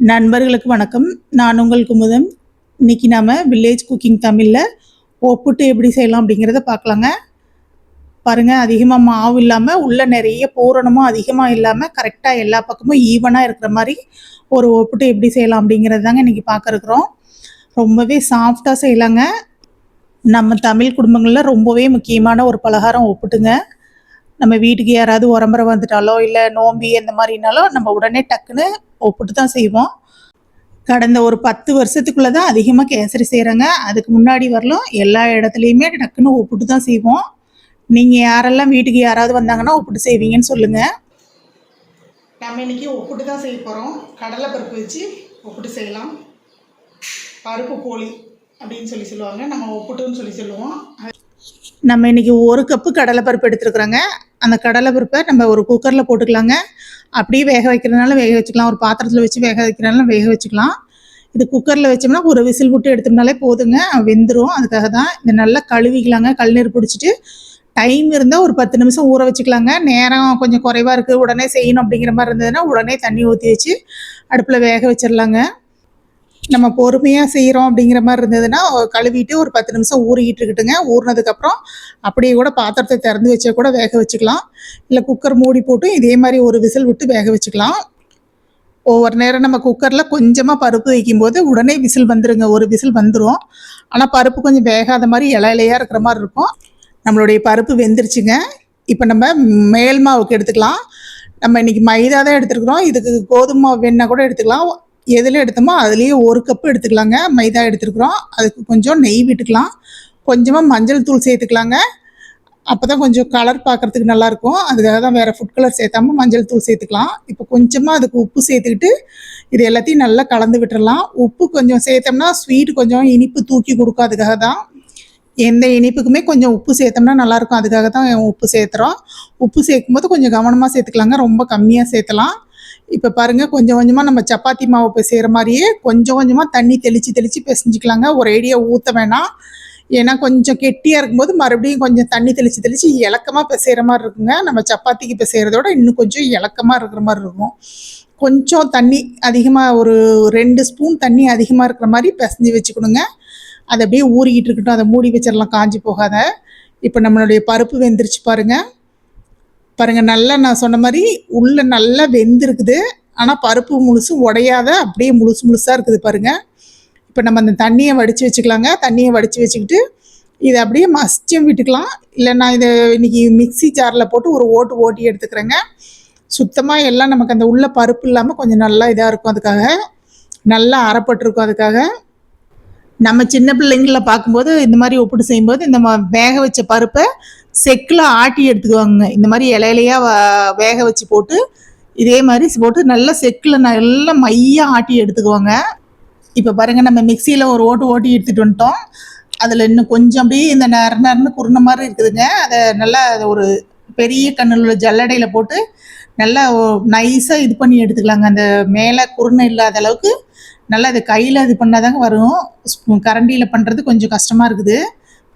நண்பர்களுக்கு வணக்கம். நான் உங்கள் குமுதம். இன்னைக்கு நாம் வில்லேஜ் குக்கிங் தமிழில் ஒப்புட்டு எப்படி செய்யலாம் அப்படிங்கிறத பார்க்கலாங்க. பாருங்கள் அதிகமாக மாவு இல்லாமல் உள்ளே நிறைய பூரணமும் அதிகமாக இல்லாமல் கரெக்டாக எல்லா பக்கமும் ஈவனாக இருக்கிற மாதிரி ஒரு ஒப்புட்டு எப்படி செய்யலாம் அப்படிங்கிறது தாங்க இன்றைக்கி பார்க்குறக்குறோம் ரொம்பவே சாஃப்டாக செய்யலாங்க. நம்ம தமிழ் குடும்பங்களில் ரொம்பவே முக்கியமான ஒரு பலகாரம் ஒப்புட்டுங்க. நம்ம வீட்டுக்கு யாராவது உரம்புற வந்துட்டாலோ இல்லை நோம்பி இந்த மாதிரினாலோ நம்ம உடனே டக்குன்னு ஒப்புட்டு தான் செய்வோம். கடந்த ஒரு பத்து வருஷத்துக்குள்ளே தான் அதிகமாக கேசரி செய்கிறாங்க அதுக்கு முன்னாடி வரலும் எல்லா இடத்துலையுமே டக்குன்னு ஒப்புட்டு தான் செய்வோம். நீங்கள் யாரெல்லாம் வீட்டுக்கு யாராவது வந்தாங்கன்னா ஒப்புட்டு செய்வீங்கன்னு சொல்லுங்கள் நம்ம இன்னைக்கு ஒப்பிட்டு தான் செய்ய போகிறோம் கடலை பருப்பு வச்சு ஒப்பிட்டு செய்யலாம். பருப்பு போலி அப்படின்னு சொல்லி சொல்லுவாங்க. நம்ம ஒப்புட்டுன்னு சொல்லி சொல்லுவோம். நம்ம இன்றைக்கி ஒரு கப்பு கடலைப்பருப்பு எடுத்துருக்குறோங்க. அந்த கடலைப்பருப்பை நம்ம ஒரு குக்கரில் போட்டுக்கலாங்க. அப்படியே வேக வைக்கிறதுனால வேக வச்சுக்கலாம். ஒரு பாத்திரத்தில் வச்சு வேக வைக்கிறதுனால வேக வச்சுக்கலாம். இது குக்கரில் வச்சோம்னா ஒரு விசில் விட்டு எடுத்தோம்னாலே போதுங்க. வெந்துடும் அதுக்காக தான் இதை நல்லா கழுவிக்கலாங்க. கழுநீர் பிடிச்சிட்டு டைம் இருந்தால் ஒரு பத்து நிமிஷம் ஊற வச்சுக்கலாங்க. நேரம் கொஞ்சம் குறைவாக இருக்குது உடனே செய்யணும் அப்படிங்கிற மாதிரி இருந்ததுன்னா உடனே தண்ணி ஊற்றி வச்சு அடுப்பில் வேக வச்சிடலாங்க நம்ம பொறுமையாக செய்கிறோம் அப்படிங்கிற மாதிரி இருந்ததுன்னா கழுவிட்டு ஒரு பத்து நிமிஷம் ஊறிக்கிட்டு இருக்கட்டுங்க. ஊறினதுக்கப்புறம் அப்படியே கூட பாத்திரத்தை திறந்து வச்சா கூட வேக வச்சுக்கலாம். இல்லை குக்கர் மூடி போட்டு இதே மாதிரி ஒரு விசில் விட்டு வேக வச்சுக்கலாம். ஒவ்வொரு நேரம் நம்ம குக்கரில் கொஞ்சமாக பருப்பு வைக்கும்போது உடனே விசில் வந்துருங்க. ஒரு விசில் வந்துடும் ஆனால் பருப்பு கொஞ்சம் வேகாத மாதிரி இலை இலையாக இருக்கிற மாதிரி இருக்கும். நம்மளுடைய பருப்பு வெந்துருச்சுங்க. இப்போ நம்ம மேல் மாவுக்கு எடுத்துக்கலாம். நம்ம இன்றைக்கி மைதா தான் எடுத்துருக்குறோம். இதுக்கு கோதுமை மாவு வேணால் கூட எடுத்துக்கலாம். எதில் எடுத்தோமோ அதுலேயே ஒரு கப்பு எடுத்துக்கலாங்க. மைதா எடுத்துருக்குறோம். அதுக்கு கொஞ்சம் நெய் விட்டுக்கலாம். கொஞ்சமாக மஞ்சள் தூள் சேர்த்துக்கலாங்க. அப்போ தான் கொஞ்சம் கலர் பார்க்குறதுக்கு நல்லாயிருக்கும். அதுக்காக தான் வேறு ஃபுட் கலர் சேர்த்தாம மஞ்சள் தூள் சேர்த்துக்கலாம். இப்போ கொஞ்சமாக அதுக்கு உப்பு சேர்த்துக்கிட்டு இது எல்லாத்தையும் நல்லா கலந்து விட்டுறலாம். உப்பு கொஞ்சம் சேர்த்தோம்னா ஸ்வீட் கொஞ்சம் இனிப்பு தூக்கி கொடுக்கும். அதுக்காக தான் எந்த இனிப்புக்குமே கொஞ்சம் உப்பு சேர்த்தோம்னா நல்லாயிருக்கும். அதுக்காக தான் உப்பு சேர்த்துறோம். உப்பு சேர்க்கும்போது கொஞ்சம் கவனமாக சேர்த்துக்கலாங்க. ரொம்ப கம்மியாக சேர்த்தலாம். இப்போ பாருங்கள் கொஞ்சம் கொஞ்சமாக நம்ம சப்பாத்தி மாவு பிசைகிற மாதிரியே கொஞ்சம் கொஞ்சமாக தண்ணி தெளித்து தெளித்து பிசைஞ்சிக்கலாங்க. ஒரு ஐடியா ஊற்ற வேணாம். ஏன்னா கொஞ்சம் கெட்டியாக இருக்கும்போது மறுபடியும் கொஞ்சம் தண்ணி தெளித்து தெளித்து இலக்கமாக பிசைகிற மாதிரி இருக்குங்க. நம்ம சப்பாத்திக்கு பிசைகிறதோட இன்னும் கொஞ்சம் இலக்கமாக இருக்கிற மாதிரி இருக்கும். கொஞ்சம் தண்ணி அதிகமாக ஒரு ரெண்டு ஸ்பூன் தண்ணி அதிகமாக இருக்கிற மாதிரி பிசைஞ்சு வச்சுக்கணுங்க. அதை அப்படியே ஊறிக்கிட்டு இருக்கட்டும். அதை மூடி வச்சிடலாம் காஞ்சி போகாத. இப்போ நம்மளுடைய பருப்பு வெந்துருச்சு பாருங்கள் பாருங்கள் நல்லா நான் சொன்ன மாதிரி உள்ளே நல்லா வெந்திருக்குது. ஆனால் பருப்பு முழுசும் உடையாத அப்படியே முழுசு முழுசாக இருக்குது பாருங்கள் இப்போ நம்ம அந்த தண்ணியை வடித்து வச்சுக்கலாங்க. தண்ணியை வடித்து வச்சுக்கிட்டு இதை அப்படியே மசிச்சும் விட்டுக்கலாம். இல்லை நான் இதை இன்றைக்கி மிக்சி ஜாரில் போட்டு ஒரு ஓட்டு ஓட்டி எடுத்துக்கிறேங்க. சுத்தமாக எல்லாம் நமக்கு அந்த உள்ள பருப்பு இல்லாமல் கொஞ்சம் நல்லா இதாக இருக்கும் அதுக்காக. நல்லா அறப்பட்டிருக்கும் அதுக்காக. நம்ம சின்ன பிள்ளைங்கள பார்க்கும்போது இந்த மாதிரி ஒப்பிட்டு செய்யும்போது இந்த வேக வச்ச பருப்பை செக்கில் ஆட்டி எடுத்துக்குவாங்க இந்த மாதிரி இலையிலையாக வேக வச்சு போட்டு இதே மாதிரி போட்டு நல்லா செக்கில் நல்லா மையாக ஆட்டி எடுத்துக்குவாங்க. இப்போ பாருங்கள் நம்ம மிக்சியில் ஒரு ஓட்டு ஓட்டி எடுத்துகிட்டு வந்துட்டோம். அதில் இன்னும் கொஞ்சம் அப்படியே இந்த நர நரன்னு குருண மாதிரி இருக்குதுங்க. அதை நல்லா ஒரு பெரிய கண்ணில் உள்ள ஜல்லடையில் போட்டு நல்லா நைஸாக இது பண்ணி எடுத்துக்கலாங்க. அந்த மேலே குருணை இல்லாத அளவுக்கு நல்லா அது கையில் இது பண்ணாதாங்க வரும். கரண்டியில் பண்ணுறது கொஞ்சம் கஷ்டமாக இருக்குது.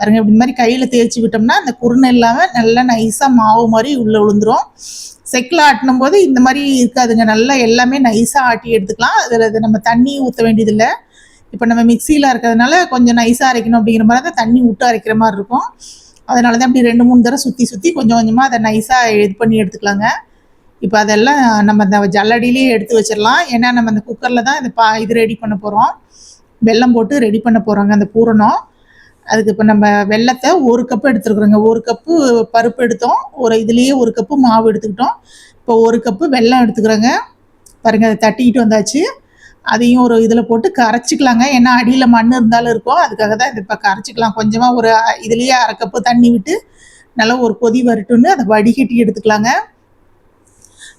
பாருங்க இப்படி மாதிரி கையில் தேய்ச்சி விட்டோம்னா அந்த குருணை இல்லாமல் நல்லா நைஸாக மாவு மாதிரி உள்ளே விழுந்துரும் செக்கில் ஆட்டினும் போது இந்த மாதிரி இருக்காதுங்க. நல்லா எல்லாமே நைஸாக ஆட்டி எடுத்துக்கலாம். அதில் அது நம்ம தண்ணி ஊற்ற வேண்டியதில்லை. இப்போ நம்ம மிக்சியில் இருக்கிறதுனால கொஞ்சம் நைஸாக அரைக்கணும் அப்படிங்கிற மாதிரி தான் தண்ணி விட்டு அரைக்கிற மாதிரி இருக்கும். அதனால தான் அப்படி ரெண்டு மூணு தடவை சுற்றி சுற்றி கொஞ்சம் கொஞ்சமாக அதை நைஸாக இது பண்ணி எடுத்துக்கலாங்க. இப்போ அதெல்லாம் நம்ம இந்த ஜல்லடியிலேயே எடுத்து வச்சிடலாம். ஏன்னா நம்ம அந்த குக்கரில் தான் இது பா இது ரெடி பண்ண போகிறோம் வெல்லம் போட்டு ரெடி பண்ண போகிறோங்க அந்த பூரணம். அதுக்கு இப்போ நம்ம வெள்ளத்தை ஒரு கப்பு எடுத்துருக்குறோங்க. ஒரு கப்பு பருப்பு எடுத்தோம். ஒரு இதுலேயே ஒரு கப்பு மாவு எடுத்துக்கிட்டோம். இப்போ ஒரு கப்பு வெல்லம் எடுத்துக்கிறோங்க. பாருங்கள் அதை தட்டிக்கிட்டு வந்தாச்சு. அதையும் ஒரு இதில் போட்டு கரைச்சிக்கலாங்க. ஏன்னா அடியில் மண் இருந்தாலும் இருக்கும். அதுக்காக தான் இது இப்போ கரைச்சிக்கலாம். கொஞ்சமாக ஒரு இதுலேயே அரை கப்பு தண்ணி விட்டு நல்லா ஒரு கொதி வரட்டுன்னு அதை வடிகட்டி எடுத்துக்கலாங்க.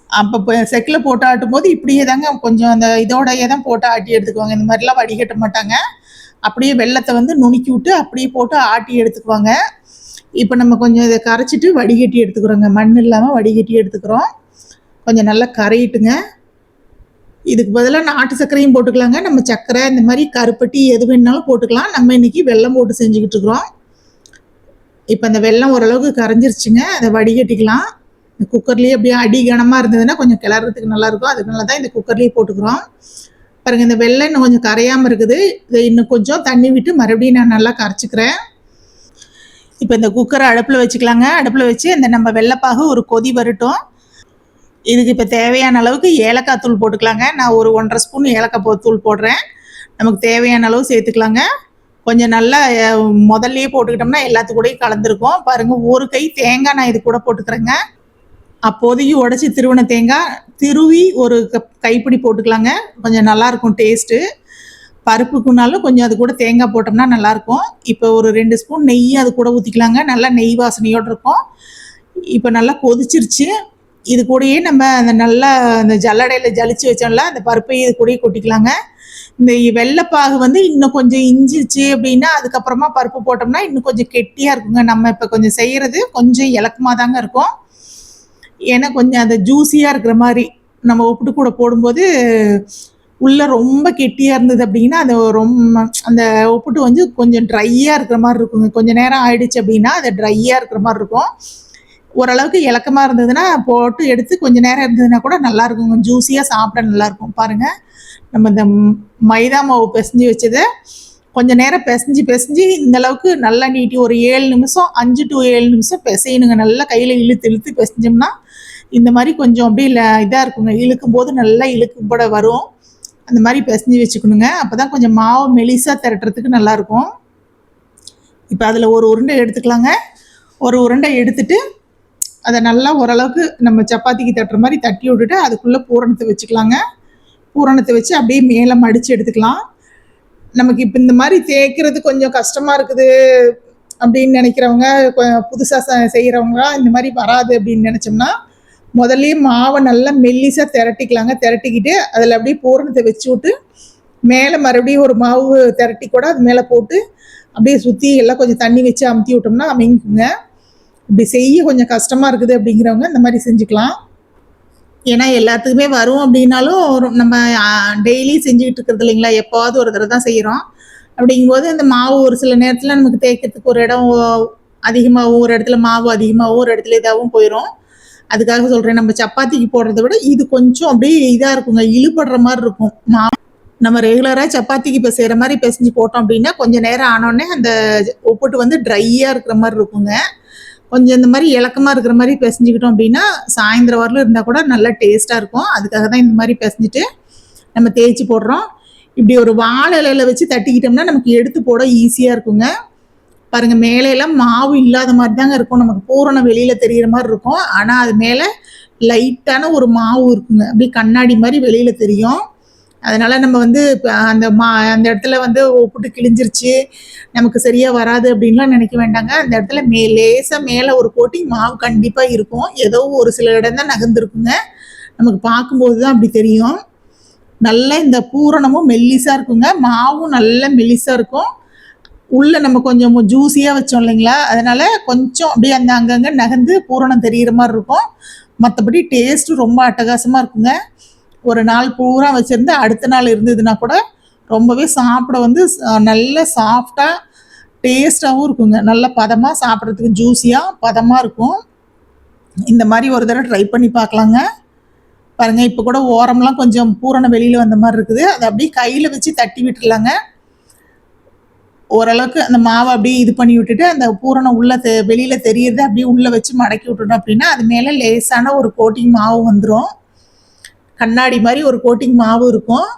அப்போ செக்கில் போட்டு ஆட்டும் போது இப்படியே தாங்க கொஞ்சம் அந்த இதோடையே தான் போட்டு ஆட்டி எடுத்துக்குவாங்க. இந்த மாதிரிலாம் வடிகட்ட மாட்டாங்க. அப்படியே வெள்ளத்தை வந்து நுணுக்கி விட்டு அப்படியே போட்டு ஆட்டி எடுத்துக்குவாங்க. இப்போ நம்ம கொஞ்சம் இதை கரைச்சிட்டு வடிகட்டி எடுத்துக்கிறோங்க. மண் இல்லாமல் வடிகட்டி எடுத்துக்கிறோம். கொஞ்சம் நல்லா கரையிட்டுங்க. இதுக்கு பதிலாக நாட்டு சர்க்கரையும் போட்டுக்கலாங்க. நம்ம சர்க்கரை இந்த மாதிரி கருப்பட்டி எது வேணாலும் போட்டுக்கலாம். நம்ம இன்றைக்கி வெள்ளம் போட்டு செஞ்சுக்கிட்டு இருக்கிறோம். இப்போ அந்த வெள்ளம் ஓரளவுக்கு கரைஞ்சிருச்சுங்க. அதை வடிகட்டிக்கலாம். இந்த குக்கர்லேயே அப்படியே அடி கனமாக இருந்ததுன்னா கொஞ்சம் கிளறதுக்கு நல்லாயிருக்கும். அதுக்குனால தான் இந்த குக்கர்லேயே போட்டுக்கிறோம். பாருங்கள் இந்த வெள்ளை இன்னும் கொஞ்சம் கரையாமல் இருக்குது. இதை இன்னும் கொஞ்சம் தண்ணி விட்டு மறுபடியும் நான் நல்லா கரைச்சிக்கிறேன். இப்போ இந்த குக்கரை அடுப்பில் வச்சுக்கலாங்க. அடுப்பில் வச்சு இந்த நம்ம வெள்ளைப்பாகு ஒரு கொதி வரட்டும். இதுக்கு இப்போ தேவையான அளவுக்கு ஏலக்காய் தூள் போட்டுக்கலாங்க. நான் ஒரு ஒன்றரை ஸ்பூன் ஏலக்காய் போ தூள் போடுறேன். நமக்கு தேவையான அளவு சேர்த்துக்கலாங்க. கொஞ்சம் நல்லா முதல்லையே போட்டுக்கிட்டோம்னா எல்லாத்து கூடயும் கலந்துருக்கும். பாருங்கள் ஒரு கை தேங்காய் நான் இது கூட போட்டுக்கிறேங்க. அப்போதைக்கு உடச்சி திருவன தேங்காய் திருவி ஒரு கப் கைப்பிடி போட்டுக்கலாங்க. கொஞ்சம் நல்லாயிருக்கும் டேஸ்ட்டு பருப்புக்குனாலும் கொஞ்சம் அது கூட தேங்காய் போட்டோம்னா நல்லாயிருக்கும். இப்போ ஒரு ரெண்டு ஸ்பூன் நெய் அது கூட ஊற்றிக்கலாங்க நல்லா நெய் வாசனையோடு இருக்கும். இப்போ நல்லா கொதிச்சிருச்சு. இது கூடயே நம்ம அந்த நல்லா அந்த ஜல்லடையில் ஜலிச்சு வச்சோம்ல அந்த பருப்பையும் இது கூடயே கொட்டிக்கலாங்க. இந்த வெள்ளைப்பாகு வந்து இன்னும் கொஞ்சம் இஞ்சிச்சு அப்படின்னா அதுக்கப்புறமா பருப்பு போட்டோம்னா இன்னும் கொஞ்சம் கெட்டியாக இருக்குங்க. நம்ம இப்போ கொஞ்சம் செய்கிறது கொஞ்சம் இலக்கமாக தாங்க இருக்கும். ஏன்னா கொஞ்சம் அந்த ஜூஸியாக இருக்கிற மாதிரி நம்ம உப்புட்டு கூட போடும்போது உள்ளே ரொம்ப கெட்டியாக இருந்தது அப்படின்னா அது ரொம்ப அந்த உப்புட்டு வந்து கொஞ்சம் ட்ரையாக இருக்கிற மாதிரி இருக்குங்க. கொஞ்சம் நேரம் ஆயிடுச்சு அப்படின்னா அது ட்ரையாக இருக்கிற மாதிரி இருக்கும். ஓரளவுக்கு இலக்கமாக இருந்ததுன்னா போட்டு எடுத்து கொஞ்சம் நேரம் இருந்ததுன்னா கூட நல்லா இருக்குங்க. ஜூஸியாக சாப்பிட நல்லாயிருக்கும் பாருங்கள் நம்ம இந்த மைதா மாவு பிசைஞ்சு வச்சதை. கொஞ்ச நேரம் பிசைஞ்சு பிசைஞ்சு இந்த அளவுக்கு நல்லா நீட்டி ஒரு ஏழு நிமிஷம் அஞ்சு டு ஏழு நிமிஷம் பிசையணுங்க. நல்லா கையில் இழுத்து இழுத்து பிசைஞ்சோம்னா இந்த மாதிரி கொஞ்சம் அப்படியே இதாக இருக்குங்க. இழுக்கும் போது நல்லா இழுக்குப்பட வரும். அந்த மாதிரி பிசைஞ்சு வச்சுக்கணுங்க. அப்போ தான் கொஞ்சம் மாவு மெலிசாக திரட்டுறதுக்கு நல்லாயிருக்கும் இப்போ அதில் ஒரு உருண்டை எடுத்துக்கலாங்க. ஒரு உருண்டை எடுத்துட்டு அதை நல்லா ஓரளவுக்கு நம்ம சப்பாத்திக்கு தட்டுற மாதிரி தட்டி விட்டுட்டு அதுக்குள்ளே பூரணத்தை வச்சுக்கலாங்க. பூரணத்தை வச்சு அப்படியே மேலே மடித்து எடுத்துக்கலாம். நமக்கு இப்போ இந்த மாதிரி தேய்க்கிறது கொஞ்சம் கஷ்டமாக இருக்குது அப்படின்னு நினைக்கிறவங்க புதுசாக செய்கிறவங்களாம் இந்த மாதிரி வராது அப்படின்னு நினச்சோம்னா முதல்லயே மாவை நல்லா மெல்லிசாக திரட்டிக்கலாங்க. திரட்டிக்கிட்டு அதில் அப்படியே பூரணத்தை வச்சு விட்டு மேலே மறுபடியும் ஒரு மாவு திரட்டி கூட அது மேலே போட்டு அப்படியே சுற்றி எல்லாம் கொஞ்சம் தண்ணி வச்சு அமுத்தி விட்டோம்னா அமைங்குங்க இப்படி செய்ய கொஞ்சம் கஷ்டமாக இருக்குது அப்படிங்கிறவங்க இந்த மாதிரி செஞ்சுக்கலாம். ஏன்னா எல்லாத்துக்குமே வரும் அப்படின்னாலும் நம்ம டெய்லி செஞ்சுக்கிட்டு இருக்கிறது இல்லைங்களா? எப்போவாவது ஒரு தடவை தான் செய்கிறோம் அப்படிங்கும்போது அந்த மாவு ஒரு சில நேரத்தில் நமக்கு தேய்க்கிறதுக்கு ஒரு இடம் அதிகமாகவும் ஒரு இடத்துல மாவு அதிகமாகவும் ஒரு இடத்துல இதாகவும் போயிடும் அதுக்காக சொல்கிறேன் நம்ம சப்பாத்திக்கு போடுறத விட இது கொஞ்சம் அப்படியே இதாக இருக்குங்க. இழுபடுற மாதிரி இருக்கும் மா நம்ம ரெகுலராக சப்பாத்திக்கு இப்போ செய்கிற மாதிரி பிசைஞ்சு போட்டோம் அப்படின்னா கொஞ்சம் நேரம் ஆனோடனே அந்த ஒப்புட்டு வந்து ட்ரையாக இருக்கிற மாதிரி இருக்குங்க. கொஞ்சம் இந்த மாதிரி இலக்கமாக இருக்கிற மாதிரி பிசைஞ்சுக்கிட்டோம் அப்படின்னா சாயந்தரம் வரலும் இருந்தால் கூட நல்லா டேஸ்ட்டாக இருக்கும். அதுக்காக தான் இந்த மாதிரி பிசைஞ்சிட்டு நம்ம தேய்ச்சி போடுறோம். இப்படி ஒரு வாழை இலையில வச்சு தட்டிக்கிட்டோம்னா நமக்கு எடுத்து போட ஈஸியாக இருக்குங்க. பாருங்க மேலே எல்லாம் மாவு இல்லாத மாதிரி தாங்க இருக்கும். நமக்கு பூரணம் வெளியில் தெரிகிற மாதிரி இருக்கும். ஆனால் அது மேலே லைட்டான ஒரு மாவு இருக்குங்க. அப்படியே கண்ணாடி மாதிரி வெளியில் தெரியும். அதனால நம்ம வந்து அந்த மா அந்த இடத்துல வந்து ஒப்புட்டு கிழிஞ்சிருச்சு நமக்கு சரியா வராது அப்படின்லாம் நினைக்க வேண்டாங்க. அந்த இடத்துல மே லேசாக மேலே ஒரு கோட்டிங் மாவு கண்டிப்பாக இருக்கும். ஏதோ ஒரு சில இடம் தான் நகர்ந்துருக்குங்க. நமக்கு பார்க்கும்போது தான் அப்படி தெரியும். நல்லா இந்த பூரணமும் மெல்லிஸாக இருக்குங்க. மாவும் நல்ல மெல்லிஸாக இருக்கும். உள்ள நம்ம கொஞ்சம் ஜூஸியாக வச்சோம் இல்லைங்களா? அதனால கொஞ்சம் அப்படியே அந்த அங்கங்கே நகர்ந்து பூரணம் தெரிகிற மாதிரி இருக்கும். மற்றபடி டேஸ்ட்டு ரொம்ப அட்டகாசமாக இருக்குங்க. ஒரு நாள் பூரா வச்சுருந்து அடுத்த நாள் இருந்ததுன்னா கூட ரொம்பவே சாப்பிட வந்து நல்ல சாஃப்டாக டேஸ்ட்டாகவும் இருக்குங்க. நல்ல பதமாக சாப்பிட்றதுக்கு ஜூஸியாக பதமாக இருக்கும். இந்த மாதிரி ஒரு தடவை ட்ரை பண்ணி பார்க்கலாங்க. பாருங்கள் இப்போ கூட ஓரம்லாம் கொஞ்சம் பூரணம் வெளியில் வந்த மாதிரி இருக்குது. அதை அப்படியே கையில் வச்சு தட்டி விட்டுடலாங்க ஓரளவுக்கு அந்த மாவை அப்படியே இது பண்ணி விட்டுட்டு அந்த பூரணம் உள்ளே தெ வெளியில் தெரியறது அப்படியே உள்ளே வச்சு மடக்கி விட்டுட்டோம் அப்படின்னா அது மேலே லேசான ஒரு கோட்டிங் மாவு வந்துடும் கண்ணாடி மாதிரி ஒரு கோட்டிங் மாவு இருக்கும்.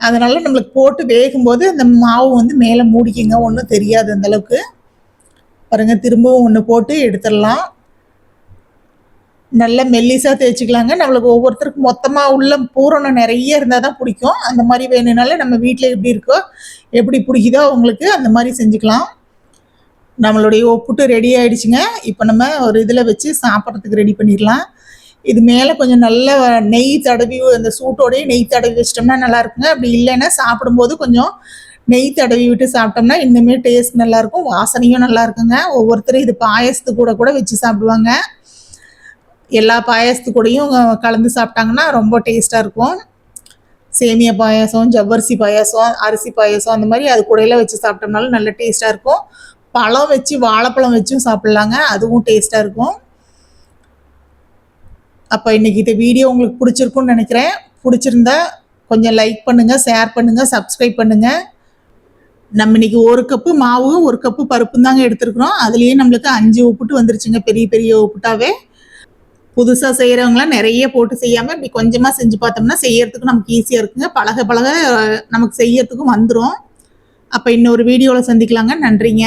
அதனால் நம்மளுக்கு போட்டு வேகும்போது அந்த மாவு வந்து மேலே மூடிக்குங்க. ஒன்றும் தெரியாது அந்த அளவுக்கு. பாருங்க திரும்பவும் ஒன்று போட்டு எடுத்துடலாம். நல்ல மெல்லிசாக தேய்ச்சிக்கலாங்க. நம்மளுக்கு ஒவ்வொருத்தருக்கும் மொத்தமாக உள்ள பூரணம் நிறைய இருந்தால் தான் பிடிக்கும். அந்த மாதிரி வேணும்னால நம்ம வீட்டில் எப்படி இருக்கோ எப்படி பிடிக்குதோ அவங்களுக்கு அந்த மாதிரி செஞ்சுக்கலாம். நம்மளுடைய ஒப்புட்டு ரெடி ஆகிடுச்சிங்க இப்போ நம்ம ஒரு இதில் வச்சு சாப்பிட்றதுக்கு ரெடி பண்ணிடலாம். இது மேலே கொஞ்சம் நல்ல நெய் தடவி அந்த சூட்டோடய நெய் தடவி வச்சிட்டோம்னா நல்லா இருக்குங்க. அப்படி இல்லைன்னா சாப்பிடும்போது கொஞ்சம் நெய் தடவி விட்டு சாப்பிட்டோம்னா இன்னுமே டேஸ்ட் நல்லா இருக்கும். வாசனையும் நல்லா இருக்குங்க. ஒவ்வொருத்தரும் இது பாயசத்து கூட கூட வச்சு சாப்பிடுவாங்க. எல்லா பாயசத்து கூடயும் கலந்து சாப்பிட்டாங்கன்னா ரொம்ப டேஸ்ட்டாக இருக்கும். சேமியா பாயாசம் ஜவ்வரிசி பாயாசம் அரிசி பாயாசம் அந்த மாதிரி அது கூடையில வச்சு சாப்பிட்டோம்னாலும் நல்ல டேஸ்ட்டாக இருக்கும். பழம் வச்சு வாழைப்பழம் வச்சும் சாப்பிட்லாங்க. அதுவும் டேஸ்ட்டாக இருக்கும். அப்போ இன்றைக்கி இந்த வீடியோ உங்களுக்கு பிடிச்சிருக்குன்னு நினைக்கிறேன். பிடிச்சிருந்தா கொஞ்சம் லைக் பண்ணுங்கள் ஷேர் பண்ணுங்கள் சப்ஸ்கிரைப் பண்ணுங்கள் நம்ம இன்னைக்கு ஒரு கப்பு மாவு ஒரு கப்பு பருப்பும் தாங்க எடுத்துருக்குறோம். அதுலேயே நம்மளுக்கு அஞ்சு உப்புட்டு வந்துருச்சுங்க பெரிய பெரிய உப்புட்டாவே. புதுசாக செய்கிறவங்களாம் நிறைய போட்டு செய்யாமல் இப்படி கொஞ்சமாக செஞ்சு பார்த்தோம்னா செய்யறதுக்கு நமக்கு ஈஸியாக இருக்குங்க. பழக பழக நமக்கு செய்யறதுக்கும் வந்துடும் அப்போ இன்னொரு வீடியோவில் சந்திக்கலாங்க. நன்றிங்க.